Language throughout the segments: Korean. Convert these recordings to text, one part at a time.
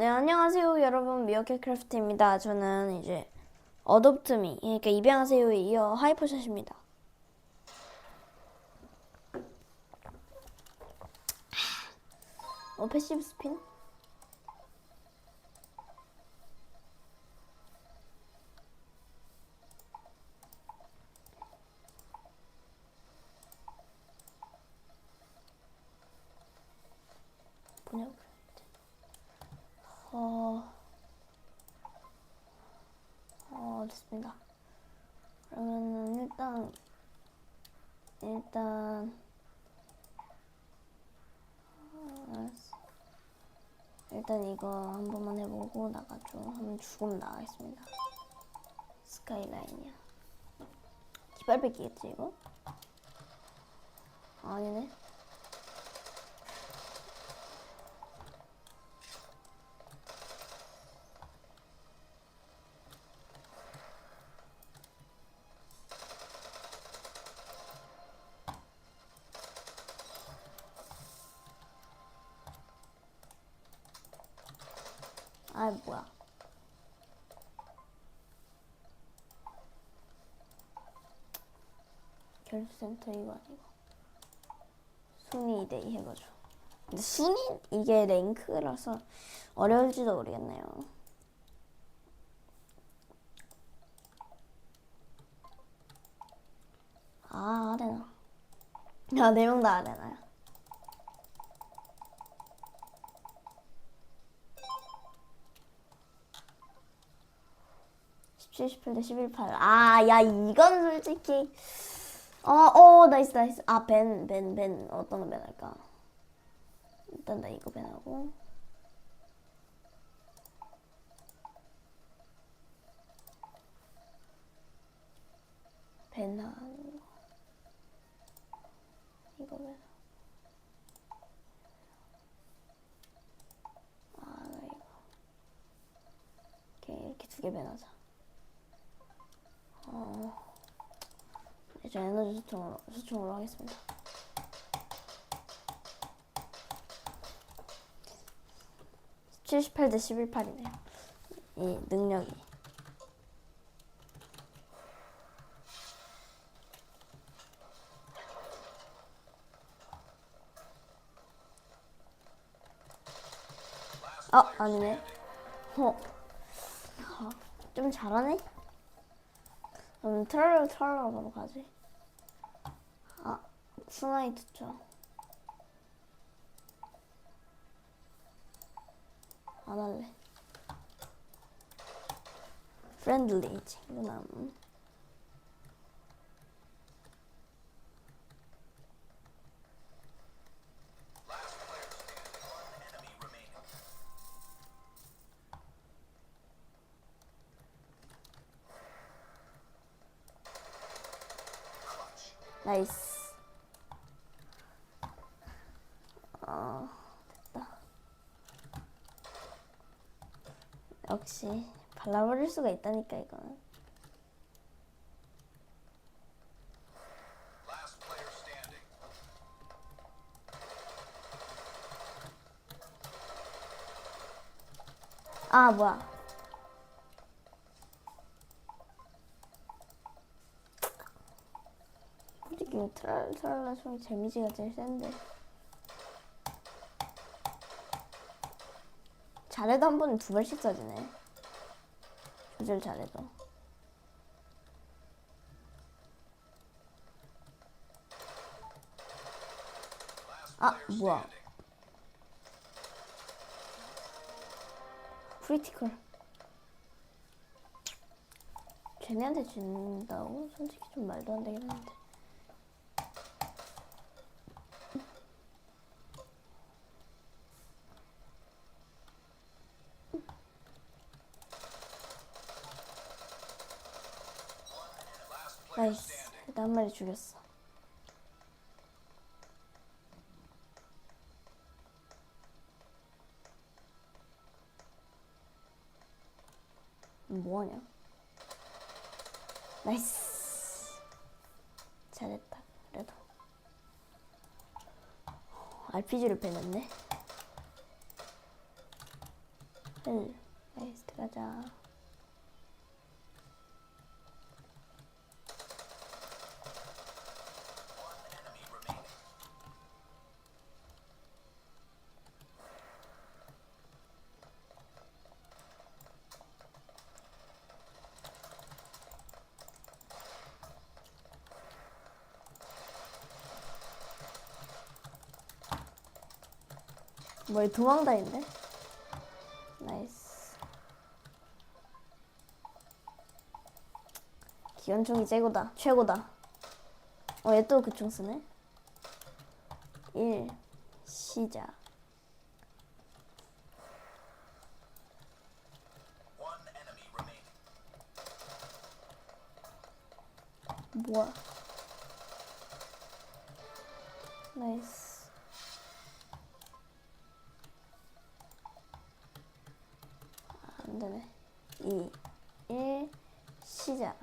네, 안녕하세요, 여러분. 미어캣 크래프트입니다. 저는 이제 어댑트미, 그러니까 입양하세요에 이어 하이퍼샷입니다. 어, 패시브 스핀? 번역 어, 어, 됐습니다. 그러면은 일단, 일단. 일단 이거 한 번만 해보고 나가죠. 한번 죽으면 나가겠습니다. 스카이라인이야. 기발 뺏기겠지, 이거? 아니네. 아, 뭐야. 결투센터 이거 아니고. 순위 2대2 해가지고. 근데 순위, 이게 랭크라서 어려울지도 모르겠네요. 아, 아레나. 야, 네명 다 아레나야. 17, 18대 11, 8. 아, 야, 이건 솔직히. 어, 어, 나이스, 나이스. 아, 벤, 벤, 벤. 어떤 벤 할까? 일단 나 이거 벤하고. 벤 하는 거. 이거 벤. 아, 나 이거. 이렇게, 이렇게 두 개 벤하자. 어, 이제 에너지 수총으로, 수총으로 하겠습니다. (78 대 11팔이네요) 이 능력이. 어 아니네. 어, 아, 좀 잘하네? 그럼 트랄러 트랄러 넘어가지. 아, 스나이트 죠. 안 할래. 프렌들리 친구남. 나이스. 어, 됐다. 역시 발라버릴 수가 있다니까 이거는. 아 뭐야? 솔직히 이 트랄 트랄라 총 데미지가 제일 센데. 잘해도 한 번에 두 발씩 쏴지네. 조절 잘해도. 아 뭐야? 크리티컬. 쟤네한테 준다고? 솔직히 좀 말도 안 되긴 하는데. 나이스. 일단 한 마리 죽였어. 뭐하냐? 나이스. 잘했다. 그래도. RPG를 빼냈네. 1 나이스 가자 뭘 도망다닌데? 나이스. 기관총이 최고다. 최고다. 어, 얘 또 그 총 쓰네. 1. 시작. 뭐야? 나이스. 되네. 2, 1, 시작.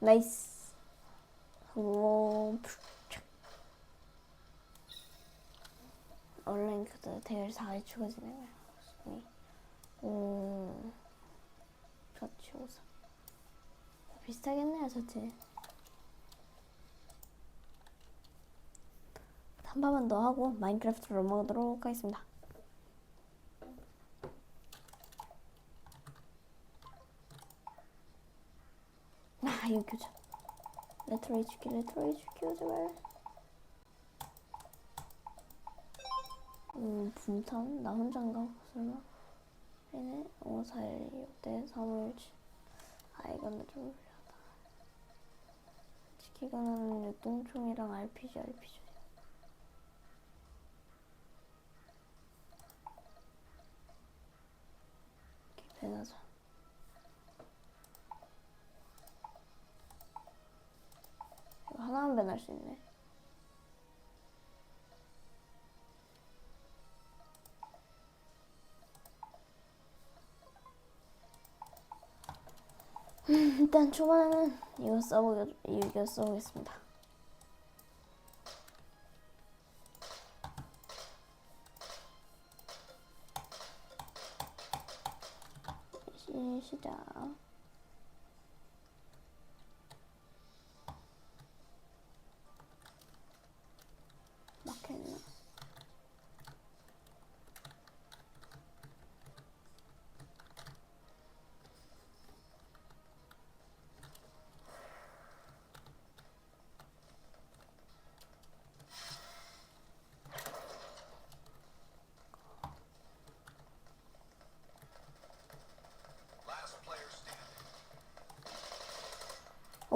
나이스. 오, 푸착. 온라인 큐드 대열 4회 추가 진행을 하겠습니 오, 저치 오사. 비슷하겠네요, 저치. 한 번만 더 하고 마인크래프트로 넘어가도록 하겠습니다. 아, 이거 교자. 레트로 HQ, 레트로 HQ, 제발. 음, 분탄? 나 혼자인가? 설마? 얘네? 5, 4, 1, 6, 대 3, 1, 7. 아, 이거는 좀 불리하다. 지키가는 육동총이랑 RPG, RPG. 배나자. 이거 하나만 배날 수 있네. 음, 일단 초반에는 이거 써보 이거 써보겠습니다. 시, 시작.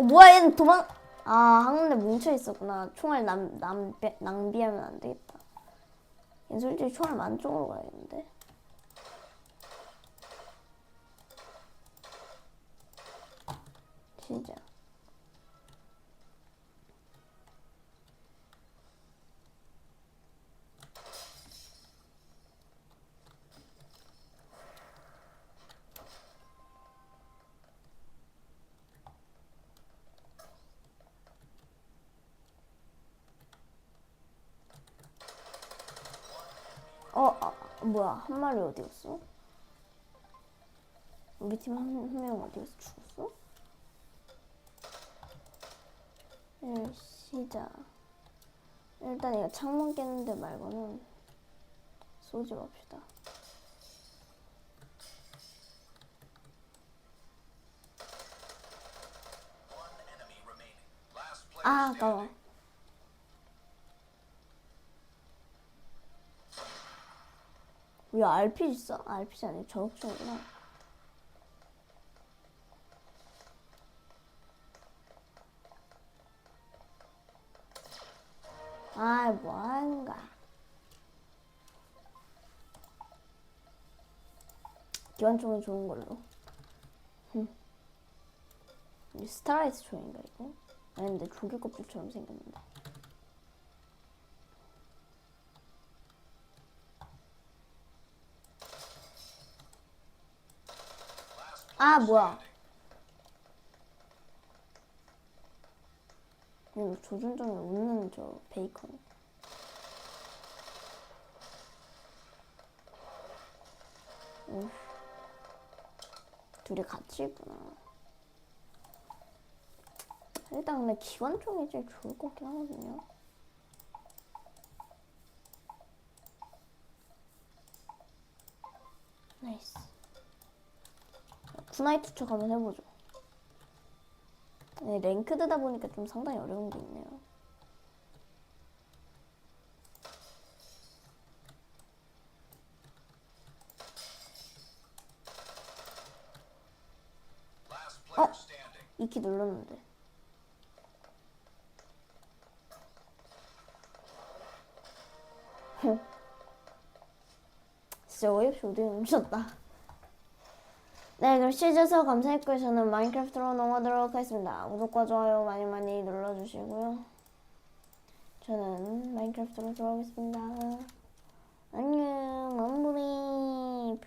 어 뭐야 얘는 도망 아 한군데 뭉쳐 있었구나. 총알 남, 남, 낭비하면 안 되겠다. 얘 솔직히 총알 만쪽으로 가야겠는데? 진짜 어, 아, 뭐야 한 마리 어디 갔어? 우리 팀 한 명 어디 가서 죽었어? 일 시작 일단 이거 창문 깨는데 말고는 쏘지 맙시다 아. 아까워 왜 RPG 써? RPG 아니고 저격총이구나 아 뭐하는가 기관총이 좋은 걸로 흠. 이 스타라이트 총인가 이거? 아니 근데 조개 껍질처럼 생겼는데 아 뭐야 이거 조준점에 웃는 저 베이컨. 음. 둘이 같이 있구나. 일단 근데 기관총이 제일 좋을 것 같긴 하거든요. 나이스. 투척 한번 해보죠. 네, 랭크드다 보니까 좀 상당히 어려운 게 있네요. Last player Oh. standing. 이키 눌렀는데. 진짜 어이없이 어디 훔쳤다. 네, 그럼 시즌서 감사했고요. 저는 마인크래프트로 넘어가도록 하겠습니다. 구독과 좋아요 많이 많이 눌러주시고요. 저는 마인크래프트로 돌아오겠습니다. 안녕, 엄부리.